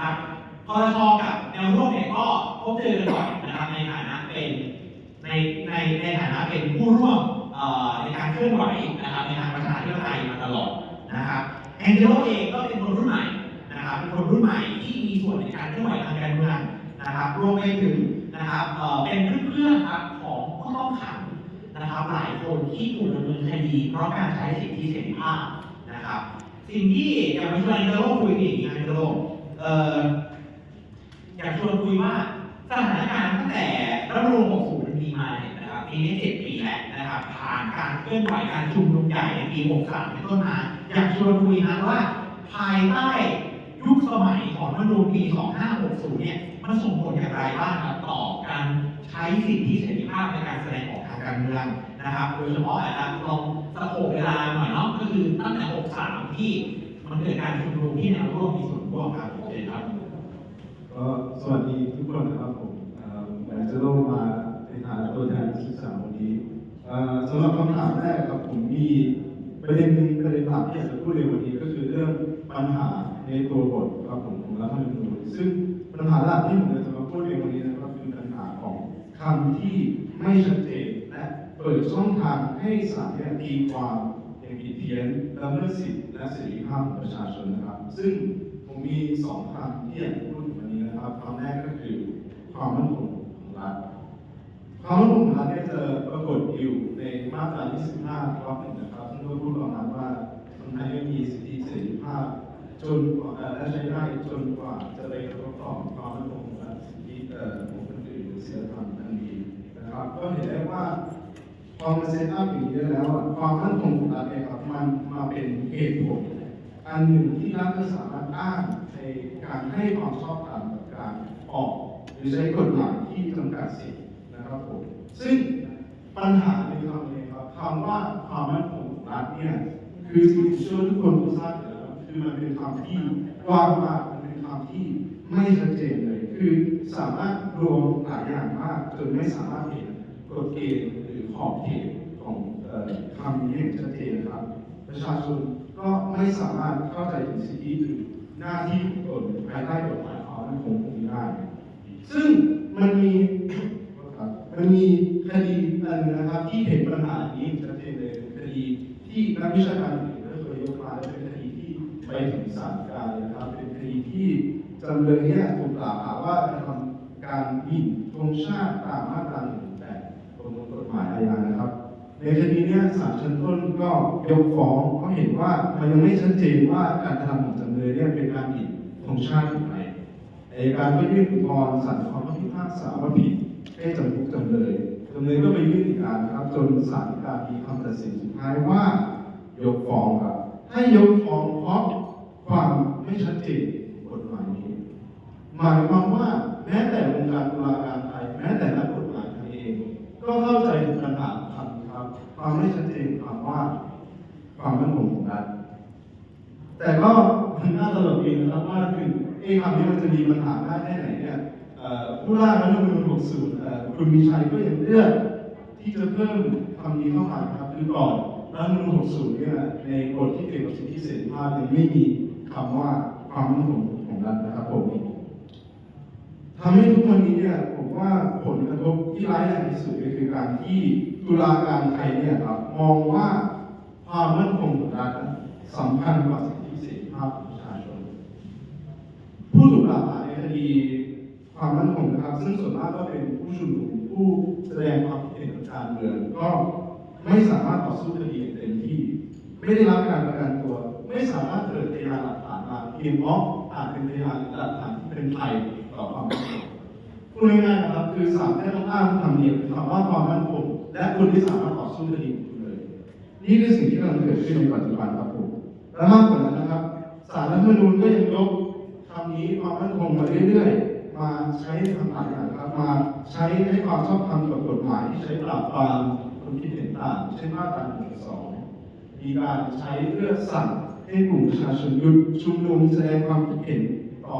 ครับคอทกับแนวร่วมเนี่ยก็พบเจอกันบ่อยนะครับในฐานะเป็นในในในฐานะเป็นผู้ร่วมในการเคลื่อนไหวนะครับในทางประชาธิปไตยมาตลอดนะครับแองเจโลเองก็เป็นคนรุ่นใหม่นะครับเป็นคนรุ่นใหม่ที่มีส่วนในการเคลื่อนไหวทางการเมืองนะครับรวมไปถึงนะครับเอ่อเป็นเพื่อนๆครับของผู้ต้องขังนะครับหลายคนที่ถูกดำเนินคดีเพราะการใช้สิทธิเสรีภาพนะครับสิ่งที่อยากมาชวนแองเจโลคุยอีกแองเจโล อยากชวนคุยว่าสถานการณ์ตั้งแต่รัฐรรมนูญ60มันมีมาเนี่ยนะครับปีนี้7ปีแล้วนะครับผ่านการเคลื่อนไหวการชุมนุมใหญ่ในปี 63เป็นต้นมาอยากชวนคุยนะว่าภายใต้ยุคสมัยของรัฐธรรมนูญปี 2560 เนี่ยมันส่งผลอย่างไรบ้างครับต่อการใช้สิทธิเสรีภาพในการแสดงออกทางการเมืองนะครับ โดยเฉพาะอาจจะลองสโคปเวลาหน่อยเนาะก็คือตั้งแต่ 63 ที่มันเกิดการชุมนุมที่แนวร่วมมีส่วนร่วมครับ เชิญครับก็สวัสดีทุกคนนะครับผมอ่อผมจะเล่ามาในฐานะตัวแทนนักศึกษาวันนี้สำหรับคำถามแรกครับผมมีประเด็นหนึ่งประเด็นหลักที่อยากจะพูดในวันนี้ก็คือเรื่องปัญหาในตัวบทครับผมของรัฐธรรมนูญซึ่งปัญหาหลักที่ผมจะมาพูดในวันนี้นะครับคือปัญหาของคำที่ไม่ชัดเจนและเปิดช่องทางให้ศาลเนี่ยตีความอย่างผิดเพี้ยนละเมิดสิทธิและเสรีภาพของประชาชนนะครับ ซึ่ง มีสองคำที่อยากพูดในวันนี้นะครับคำแรกก็คือความมั่นคงของรัฐความมั่นคงของรัฐเนี่ยจะปรากฏอยู่ในมาตรา 25ข้อหนึ่งนะครับซึ่งก็พูดประมาณว่าคนไทยไม่มีสิทธิเสรีภาพจนกว่าและใช้ได้จนกว่าจะไปกระทบความมั่นคงของรัฐสิทธิเอ่อของคนอื่นหรือศีลธรรมทันทีนะครับ ก็เห็นได้ว่าพอมาเซตอัพอย่างนี้แล้วความมั่นคงของรัฐเนี่ยครับมันมาเป็นเหตุผล อันหนึ่งที่รัฐจะสามารถอ้างในการให้ความชอบธรรมกับการออกหรือใช้กฎหมายที่จำกัดสิทธินะครับผมซึ่งปัญหาในคำนี้ครับคำว่าความมั่นคงของรัฐเนี่ยคือสิ่งที่เชื่อทุกคนรู้ทราบอยู่แล้วครับคือมันเป็นคำที่กว้างมากมันเป็นคำที่ไม่ชัดเจนเลย คือสามารถรวมหลายอย่างมากจนไม่สามารถเห็นกฎเกณฑ์หรือขอบเขตของคำนี้อย่างชัดเจนนะครับ ประชาชน ก็ไม่สามารถเข้าใจถึงสิทธิหรือหน้าที่ของตนภายใต้กฎหมายความมั่นคงของได้ ซึ่งมันมีมันมีคดีอันนึงนะครับที่เห็นปัญหานี้ชัดเจนเลยเป็นคดีที่นักวิชาการอื่นก็เคยยกมาและเป็นคดีที่ไปถึงศาลฎีกาเลยนะครับ เป็นคดีที่จำเลยเนี่ยถูกกล่าวหาว่ากระทำการหมิ่นธงชาติตามมาตรา118ประมวลกฎหมายอาญานะครับ ในคดีเนี้ศาลชั้นต้นก็ยกฟ้องเพราะเห็นว่ามันยังไม่ชัดเจนว่าการกระทำของจำเลยเนี่ยเป็นการหมิ่นธงชาติหรือไม่อายการก็ยื่นอุทธรณ์สั่งคำพิพากษาว่าผิดให้จำคุกจำเลยจำเลยก็ไปยื่นอีกานครับ จนศาลฎีกามีคำตัดสินสุดท้ายว่ายกฟ้องครับ ให้ยกฟ้องเพราะความไม่ชัดเจนกฎหมายนี้ หมายความว่าแม้แต่วงการตุลาการไทยแม้แต่นักกฎหมายไทยเองก็เข้าใจถึงปัญหา ความไม่ชัดเจนของคำว่าความมั่นคงของรัฐแต่ก็มันน่าตลกดีนะครับว่าคือไอ้คำนี้มันจะมีปัญหามากแค่ไหนเนี่ยผู้ร่างรัฐธรรมนูญ60คุณมีชัยก็ยังเลือกที่จะเพิ่มคำนี้เข้ามาครับคือก่อนรัฐธรรมนูญ60เนี่ยในกฎที่เกี่ยวกับสิทธิเสรีภาพยังไม่มีคำว่าความมั่นคงของรัฐนะครับผมทำให้ทุกวันนี้เนี่ยผมว่าผลกระทบที่ร้ายแรงที่สุดก็คือการที่ ตุลาการไทยเนี่ยครับมองว่าความมั่นคงของรัฐสำคัญกว่าสิทธิเสรีภาพของประชาชน ผู้ถูกกล่าวหาในคดีความมั่นคงนะครับ ซึ่งส่วนมากก็เป็นผู้ชุมนุมผู้แสดงความคิดเห็นทางการเมืองก็ไม่สามารถต่อสู้คดีเต็มที่ ไม่ได้รับการประกันตัว ไม่สามารถเกิดพยานหลักฐานมาเพียงเพราะอาจเป็นพยานหลักฐานที่เป็นภัยต่อความมั่นคงพูดง่ายๆนะครับคือศาลได้ต้องอ้างคำเดียวคำว่าความมั่นคง และคุณที่สามารถต่อสู้คดีของคุณเลย นี่คือสิ่งที่กำลังเกิดขึ้นในปัจจุบันครับผมและมากกว่านั้นนะครับสารรัฐธรรมนูญก็ยังยกคำนี้ความมั่นคงมาเรื่อยๆ มาใช้ทำหลายอย่างครับมาใช้ให้ความชอบธรรมกับกฎหมายที่ใช้ปราบปรามคนคิดเห็นต่างเช่นมาตรา112มีการใช้เพื่อสั่งให้กลุ่มประชาชนหยุดชุมนุมแสดงความคิดเห็นต่อ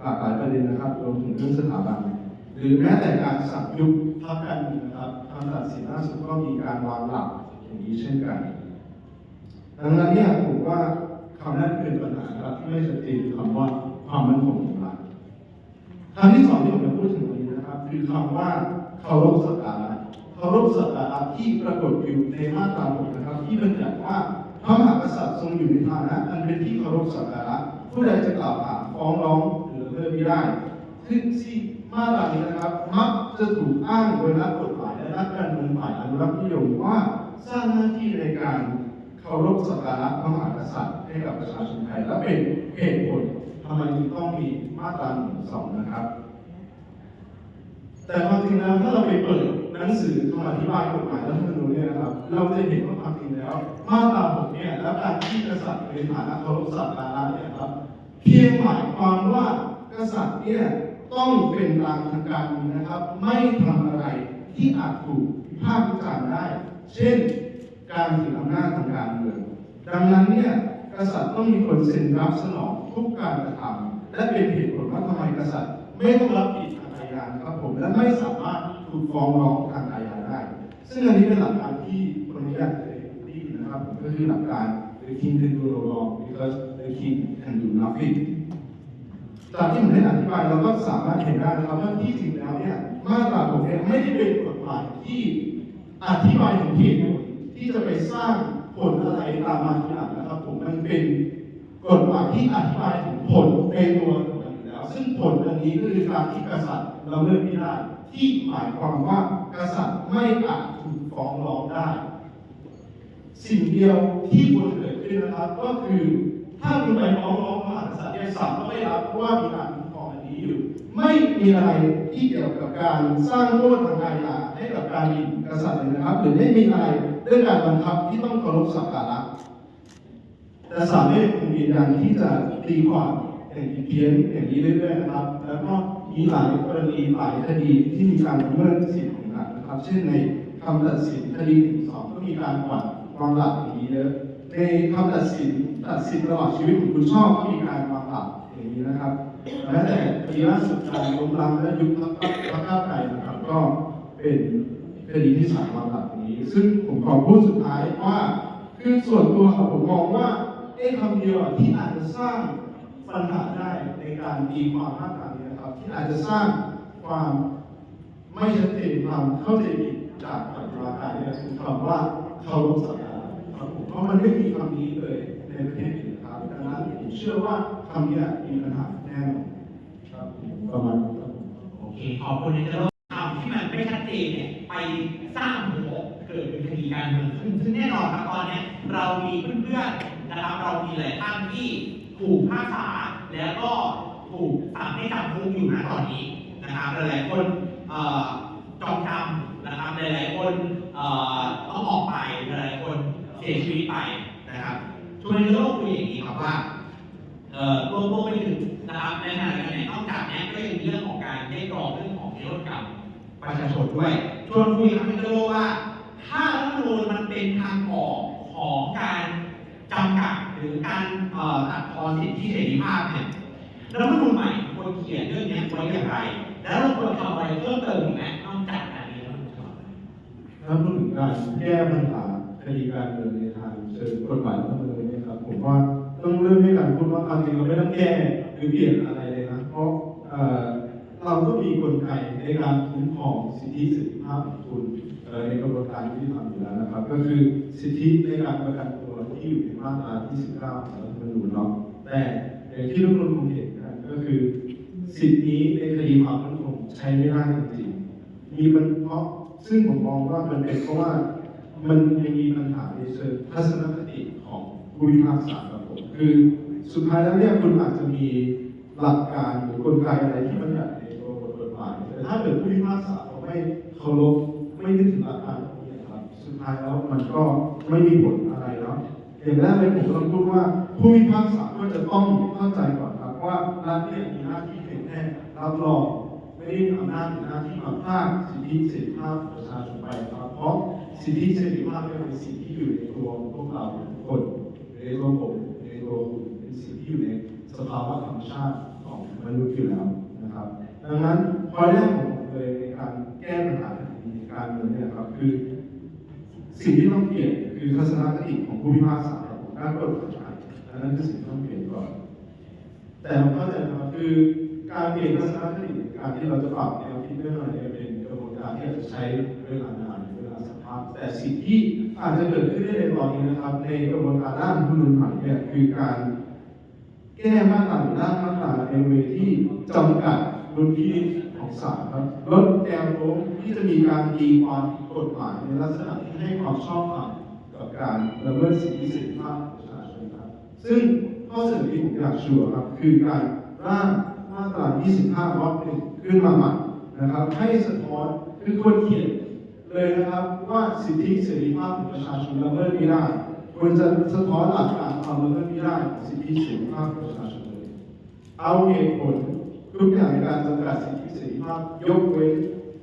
หลากหลายประเด็นนะครับรวมถึงเรื่องสถาบันหรือแม้แต่การสั่งยุบพรรคการเมืองนะครับ คำตัดสินล่าสุดก็มีการวางหลักอย่างนี้เช่นกัน ดังนั้นเนี่ยผมว่าคำนั้นเป็นปัญหาครับที่ไม่ชัดเจนคือคำว่าความมั่นคงของรัฐคำที่สองที่ผมจะพูดถึงวันนี้นะครับ คือคำว่าเคารพสักการะเคารพสักการะที่ปรากฏอยู่ในมาตราหกนะครับ ที่บัญญัติว่าพระมหากษัตริย์ทรงอยู่ในฐานะอันเป็นที่เคารพสักการะผู้ใดจะกล่าวหาฟ้องร้องหรือละเลิกไม่ได้ซึ่งที่มาตรานี้นะครับ มักจะถูกอ้างโดยนักกฎ นักการเมืองฝ่ายอนุรักษ์นิยมว่าสร้างหน้าที่ในการเคารพสักการะพระมหากษัตริย์ให้กับประชาชนไทยและเป็นเหตุผลทำไมจึงต้องมีมาตราหนึ่งสองนะครับ แต่ความจริงแล้วถ้าเราไปเปิดหนังสือคำอธิบายกฎหมายรัฐธรรมนูญเนี่ยนะครับ เราจะเห็นว่าความจริงแล้ว มาตราหกเนี่ยและการที่กษัตริย์ในฐานะเคารพสักการะเนี่ยครับเพียงหมายความว่ากษัตริย์เนี่ยต้องเป็นกลางทางการเมืองนะครับ ไม่ทำอะไร ที่อาจถูกวิพากษ์วิจารณ์ได้ เช่น การถืออำนาจทางการเมือง ดังนั้นเนี่ยกษัตริย์ต้องมีคนเซ็นรับสนองทุกการกระทำและเป็นเหตุผลว่าทำไมกษัตริย์ ไม่ต้องรับผิดทางอาญาครับผมและไม่สามารถถูกฟ้องร้องทางอาญาได้ ซึ่งอันนี้เป็นหลักการที่คนอนุญาตได้ดีนะครับก็คือหลักการ the king can do no wrong because the king can do nothing จากที่ผมได้อธิบายเราก็สามารถเห็นได้นะครับว่าที่จริงแล้วเนี่ยมาตราผมเนี่ยไม่ได้เป็นกฎหมายที่อธิบายถึงเหตุผลที่จะไปสร้างผลอะไรตามมาทีหลังนะครับ ผมมันเป็นกฎหมายที่อธิบายถึงผลในตัวของมันอยู่แล้ว ซึ่งผลอันนี้ก็คือการที่กษัตริย์เราเลือกไม่ได้ที่หมายความว่ากษัตริย์ไม่อาจถูกฟ้องร้องได้ สิ่งเดียวที่ควรเกิดขึ้นนะครับ ก็คือถ้าคุณไปฟ้องร้อง พระมหากษัตริย์ก็ไม่รับว่ามีการคุ้มครองอันนี้อยู่ ไม่มีอะไรที่เกี่ยวกับการสร้างโทษทางอาญาให้กับการหมิ่นกษัตริย์เลยนะครับหรือไม่มีอะไรเรื่องการบังคับที่ต้องเคารพสักการะแต่ศาลเนี่คงยืนยันที่จะตีความอย่างเพี้ยนอย่างนี้เรื่อยๆนะครับ แล้วก็มีหลายกรณีหลายคดีที่มีการละเมิดสิทธิของหลักนะครับ เช่นในคำตัดสินคดีหนึ่งสองก็มีการกวัดวางหลักอย่างนี้เยอะในคำตัดสินตัดสินตลอดชีวิตของคุณชอบก็มีการวา งหลักอย่างนี้นะครับแม้แต่คดีล่าสุดการล้มล้างและยุบพรรคพรรคก้าวไกลนะครับก็เป็นคดีที่ศาลวางหลักอย่างนี้ ซึ่งผมขอพูดสุดท้ายว่าคือส่วนตัวผมมองว่าเอ๊ะคำเดียวอที่อาจจะสร้างปัญหาได้ในการตีความมาตรานี้นะครับ ที่อาจจะสร้างความไม่ชัดเจนความเข้าใจผิดจากปฏิบัติการเนี่ยคือคำว่าเคารพสักกาครับผมเพราะมันไม่มีคำนี้เลยในประเทศ ดังนั้นผมเชื่อว่าคำนี้มีปัญหาแน่นอนครับประมาณนี้ครับโอเค ขอบคุณในเรื่องคำที่มันไม่ชัดเจนเนี่ยไปสร้างหัวเกิดเป็นคดีการเมืองขึ้นซึ่งแน่นอนครับตอนนี้เรามีเพื่อนๆนะครับ เรามีหลายท่านที่ถูกพาษาแล้วก็ถูกสั่งให้จำคุกอยู่นะตอนนี้นะครับหลายๆคนจองจำนะครับหลายๆคนต้องออกไปหลายๆคนเสียชีวิตไปนะครับช่วยอย่างนี้ครับว่าเอ่อ รวมรวมไปถึงนะครับในขณะเดียวกันเนี่ยนอกจากนี้ก็ยังมีเรื่องของการได้กรองเรื่องของนิรโทษกรรมประชาชนด้วยชวนคุยครับพี่โจว่า ถ้ารัฐธรรมนูญมันเป็นทางออกของการจำกัดหรือการตัดทอนสิทธิเสรีภาพเนี่ยรัฐธรรมนูญใหม่ควรเขียนเรื่องนี้ไว้อย่างไร แล้วเราควรทำอะไรเพิ่มเติมไหมนอกจากการนี้รัฐธรรมนูญฉบับพูดถึงการแก้ปัญหาคดีการเมืองในทางเชิงกฎหมายรัฐธรรมนูญเนี่ยครับผมว่า ต้องเริ่มด้การพูดว่าความจริงเราไม่ต้องแก้หรือเปลี่ยนอะไรเลยนะ เพราะเราก็มีกลไกในการคุ้มครองสิทธิเสรีภาพของคุณในกระบวนการยุติธรรมอยู่แล้วนะครับ ก็คือสิทธิในการประกันตัวที่อยู่ในมาตราที่ 19ของรัฐธรรมนูญเนาะแต่อย่างที่ทุกคนคงเห็นกันก็คือ สิทธินี้ในคดีความมั่นคงใช้ไม่ได้จริงๆมีมันเพราะซึ่งผมมองว่ามันเป็นเพราะว่ามันยังมีปัญหาในเชิงทัศนคติของ ผู้พิพากษาครับผมคือสุดท้ายแล้วเนี่ยคุณอาจจะมีหลักการหรือกลไกอะไรที่มันอยากในตัวบทกฎหมายแต่ถ้าเกิดผู้พิพากษาเขาไม่เคารพไม่นึกถึงหลักการพวกนี้ครับ สุดท้ายแล้วมันก็ไม่มีผลอะไรเนาะอย่างแรกเลยผมต้องพูดว่าผู้พิพากษาก็จะต้องเข้าใจก่อนครับว่ารัฐเนี่ยมีหน้าที่เพียงแค่รับรองไม่ได้มีอำนาจหรือหน้าที่มาพรากสิทธิเสรีภาพของประชาชนไปครับเพราะสิทธิเสรีภาพเนี่ยเป็นสิ่งที่อยู่ในตัวพวกเราทุกคน ในตัวผมในตัวคุณเป็นสิ่งที่อยู่ในสภาวะธรรมชาติของมนุษย์อยู่แล้วนะครับ ดังนั้นพอแรกของผมเลยในการแก้ปัญหาในการเมืองเนี่ยครับคือ สิ่งที่ต้องเปลี่ยนคือทัศนคติของผู้พิพากษาของด้านกฎหมายอันนั้นคือสิ่งที่ต้องเปลี่ยนก่อนแต่ผมเข้าใจนะครับคือการเปลี่ยนทัศนคติการที่เราจะปรับแนวคิดเรื่องอะไร เนี่เป็นกรารที่จะใช้เวลานานเวลาสักพักแต่สิ่งที่อาจจะเกิดขึ้นได้ในตอนนี้นะครับ ในกระบวนการร่างรัฐธรรมนูญใหม่เนี่ยคือการแก้มาตราร่างมาตราในเวที่จำกัดดุลพินิจของศาลครับลดแนวโน้มที่จะมีการตีความกฎหมายในลักษณะที่ให้ความชอบธรรมกับการละเมิดสิทธิเสรีภาพประชาชนครับซึ่งข้อเสนอที่ผมอยากชูครับคือการร่างมาตรา 25วรรคหนึ่งขึ้นมาใหม่นะครับให้สะท้อน คือควรเขียนเลยนะครับว่าสิทธิเสรีภาพของประชาชนละเมิดไม่ได้ควรจะสะท้อนหลักการความละเมิดไม่ได้ของสิทธิเสรีภาพของประชาชนเลยเอาเหตุผลทุกอย่างในการจำกัดสิทธิเสรีภาพยกเว้น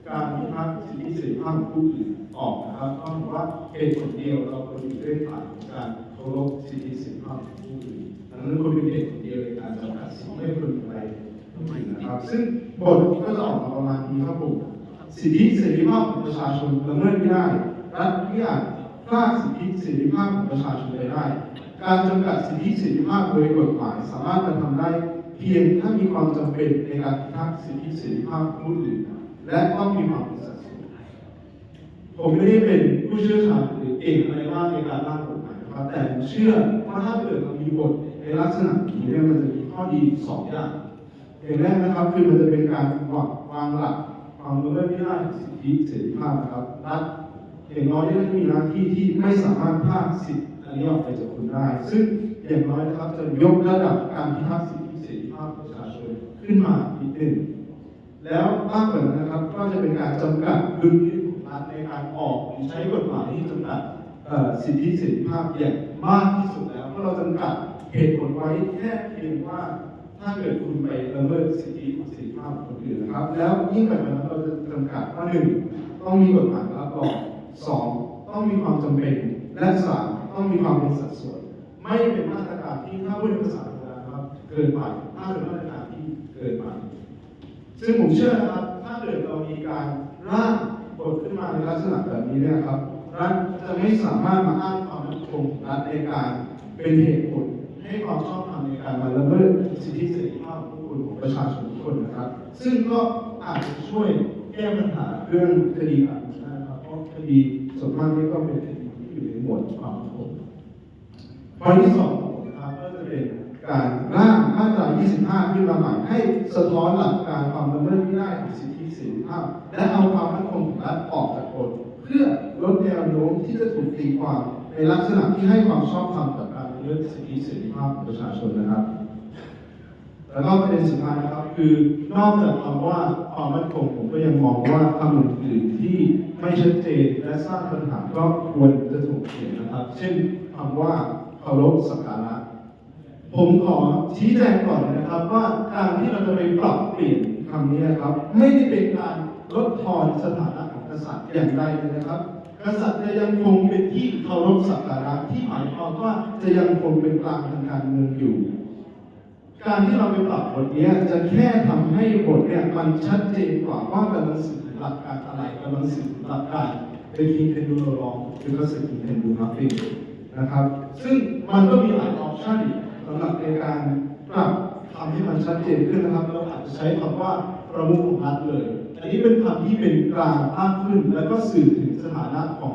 การพิพากษ์สิทธิเสรีภาพของผู้อื่นออกนะครับต้องบอกว่าเหตุผลเดียวเราควรอยู่ด้วยฐานการเคารพสิทธิเสรีภาพของผู้อื่นดังนั้นควรเป็นเหตุผลเดียวในการจำกัดสิทธิให้คนไปผู้อื่นนะครับ ซึ่งบทก็จะออกมาประมาณนี้ครับผม สิทธิเสรีภาพของประชาชนละเมิดไม่ได้ รัฐไม่อาจพรากสิทธิเสรีภาพของประชาชนไปได้ การจำกัดสิทธิเสรีภาพโดยกฎหมายสามารถกระทำได้เพียงถ้ามีความจำเป็นในการพิทักษ์สิทธิเสรีภาพผู้อื่นและต้องมีความเป็นสัดส่วนผมไม่ได้เป็นผู้เชี่ยวชาญหรือเก่งอะไรมากในการร่างกฎหมายนะครับแต่ผมเชื่อว่าถ้าเกิดเรามีบทในลักษณะนี้เนี่ยมันจะมีข้อดีสองอย่างอย่างแรกนะครับคือมันจะเป็นการวางวางหลัก ความละเมิดไม่ได้สิทธิเสรีภาพนะครับรัฐอย่างน้อยเนี่ยมีหน้าที่ที่ไม่สามารถพรากสิทธิอันนี้ออกไปจากคุณได้ ซึ่งอย่างน้อยนะครับจะยกระดับการพิทักษ์สิทธิเสรีภาพประชาชนขึ้นมาอีกหนึ่งแล้วมากกว่านั้นนะครับก็จะเป็นการจำกัดดุลพินิจของรัฐในการออกหรือใช้กฎหมายที่จำกัดสิทธิเสรีภาพอย่างมากที่สุดแล้วเพราะเราจำกัดเหตุผลไว้แค่เพียงว่า ถ้าเกิดคุณไปละเมิดสิทธิเสรีภาพของคนอื่นนะครับ แล้วยิ่งกว่านั้นเราจะจำกัดว่าหนึ่งต้องมีกฎหมายรับรองสองต้องมีความจำเป็น และสามต้องมีความเป็นสัดส่วน ไม่เป็นมาตรการที่ถ้าพูดในภาษาโบราณครับ เกินไปถ้าเป็นมาตรการที่เกินไปซึ่งผมเชื่อนะครับ ถ้าเกิดเรามีการร่างบทขึ้นมาในลักษณะแบบนี้เนี่ยครับรัฐจะไม่สามารถมาอ้างความมั่นคงรัฐในการเป็นเหตุผล ให้ความชอบธรรมในการมาละเมิดสิทธิเสรีภาพของผู้คนของประชาชนทุกคนนะครับ ซึ่งก็อาจจะช่วยแก้ปัญหาเรื่องคดีอาญาได้นะครับเพราะคดีส่วนมากนี่ก็เป็นคดีที่อยู่ในหมวดความมั่นคงข้อที่สองนะครับก็จะเป็นการร่างมาตรา 25 ขึ้นมาใหม่ให้สะท้อนหลักการความละเมิดไม่ได้ของสิทธิเสรีภาพ และเอาความมั่นคงของรัฐออกจากกฎเพื่อลดแนวโน้มที่จะถูกตีความในลักษณะที่ให้ความชอบธรรมกับ การละเมิดสิทธิเสรีภาพของประชาชนนะครับ แล้วก็ประเด็นสุดท้ายนะครับ คือนอกจากคำว่าความมั่นคงผมก็ยังมองว่าคำอื่นๆที่ไม่ชัดเจนและสร้างปัญหาก็ควรจะถูกเขียนนะครับ เช่นคำว่าเคารพสักการะผมขอชี้แจงก่อนนะครับว่าการที่เราจะไปปรับเปลี่ยนคำนี้นะครับ ไม่ได้เป็นการลดทอนสถานะของกษัตริย์อย่างใดเลยนะครับ กษัตริย์จะยังคงเป็นที่เคารพสักการะที่หมายความว่าจะยังคงเป็นกลางทางการเมืองอยู่ การที่เราไปปรับบทนี้จะแค่ทำให้บทเนี่ยมันชัดเจนกว่าว่ากำลังสื่อหลักการอะไรกำลังสื่อหลักการเป็นคิงเทนดูลองหรือก็สื่อถึงเทนดูนับฟิงนะครับ ซึ่งมันก็มีหลายออปชั่นสำหรับในการปรับทำให้มันชัดเจนขึ้นนะครับเราอาจจะใช้คำว่าประมุขของรัฐเลย อันนี้เป็นคำที่เป็นกลางมากขึ้น แล้วก็สื่อถึงสถานะของ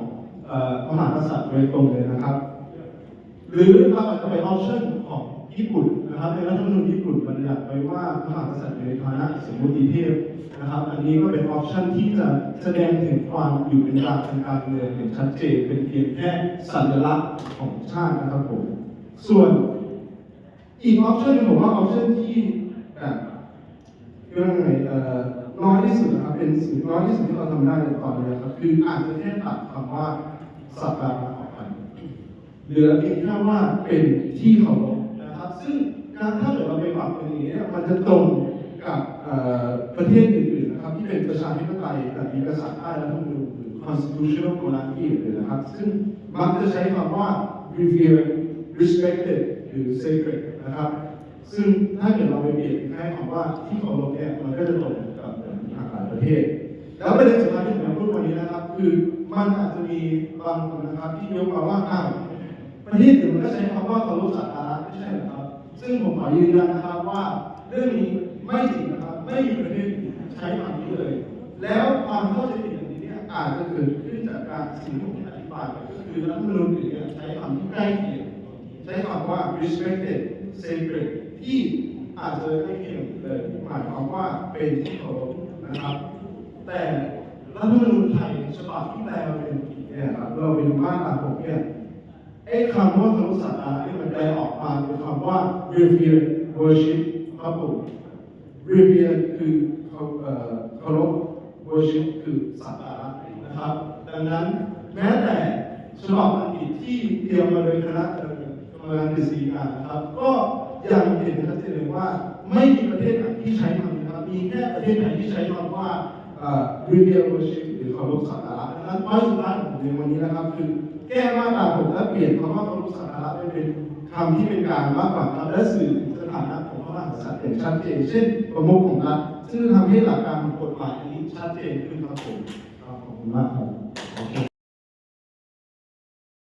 อ่อพระมหากษัตริย์โดยตรงเลยนะครับ หรือเราอาจจะไปออปชั่นของญี่ปุ่นนะครับในรัฐธรรมนูญญี่ปุ่นบัญญัติไว้ว่าพระมหากษัตริย์ในฐานะสมมติเทพนะครับ อันนี้ก็เป็นออปชั่นที่จะแสดงถึงความอยู่เป็นกลางทางการเมืองอย่างชัดเจนเป็นเพียงแค่สัญลักษณ์ของชาตินะครับผมส่วนอีกออปชั่นหนึ่งผมว่าออปชั่นที่แบบเรื่องไงเอ่อ น้อยที่สุดนะครับเป็นสิ่งน้อยที่สุดที่เราทำได้ในตอนนี้นะครับคืออาจจะแค่ตัดคำว่าสัปดาห์ออกไปเหลือเพียงแค่ว่าเป็นที่เคารพนะครับ ซึ่งการถ้าเกิดเราไปปรับเป็นอย่างนี้มันจะตรงกับประเทศอื่นๆนะครับที่เป็นประชาธิปไตยแบบมีกษัตริย์ใต้รัฐธรรมนูญหรือ constitutional monarchy เลยนะครับ ซึ่งมักจะใช้คำว่า revered respected หรือ sacred นะครับ ซึ่งถ้าเกิดเราไปเปลี่ยนแค่คำว่าที่เคารพเนี่ยมันก็จะตรง ประเทศ แล้วประเด็นสุดท้ายที่ผมพูดวันนี้นะครับ คือมันอาจจะมีบางคนนะครับที่ยกมาว่าอ้าวประเทศอื่นมันก็ใช้คำว่าเคารพสักการะไม่ใช่หรอครับ ซึ่งผมขอยืนยันนะครับว่าเรื่องนี้ไม่จริงนะครับไมีประเทศใช้คำนี้เลย แล้วความเข้าใจผิดอย่างนี้เนี่ยอาจจะเกิดขึ้นจากการสิ่งที่ผมอธิบายก็คือรัฐมนูญอื่นเนี่ยใช้คำที่ใกล้เคียงใช้คำว่า respected sacred ที่อาจจะใกล้เคียงเลยหมายความว่าเป็นที่เคารพนะครับ แต่รัฐธรรมนูญไทยฉบับที่แปลมาเป็นเนี่ยครับเราไปดูมาตราหกเนี่ยไอ้คำว่าคารพศาสนาที่มันแปลออกมาเป็นคำว่า revere worship ครับผม revere คือเขาเอ่อคารพ worship คือสักการะนะครับ ดังนั้นแม้แต่ฉบับอังกฤษที่เตรียมมาโดยคณะกรรมการกฤษฎีกานะครับ ก็ยังเห็นชัดเจนเลยว่าไม่มีประเทศไหนที่ใช้คำนี้นะครับ มีแค่ประเทศไหนที่ใช้คำว่า revere worship หรือเคารพสักการะดังนั้นข้อสุดท้ายของในวันนี้นะครับ คือแก้มาตราผมและเปลี่ยนคำว่าเคารพสักการะไปเป็นคำที่เป็นการมากกว่าครับและสื่อสถานะของพระมหากษัตริย์อย่างชัดเจนเช่นประมุขของรัฐซึ่งทำให้หลักการของกฎหมายนี้ชัดเจนขึ้นครับผมขอบคุณมากครับ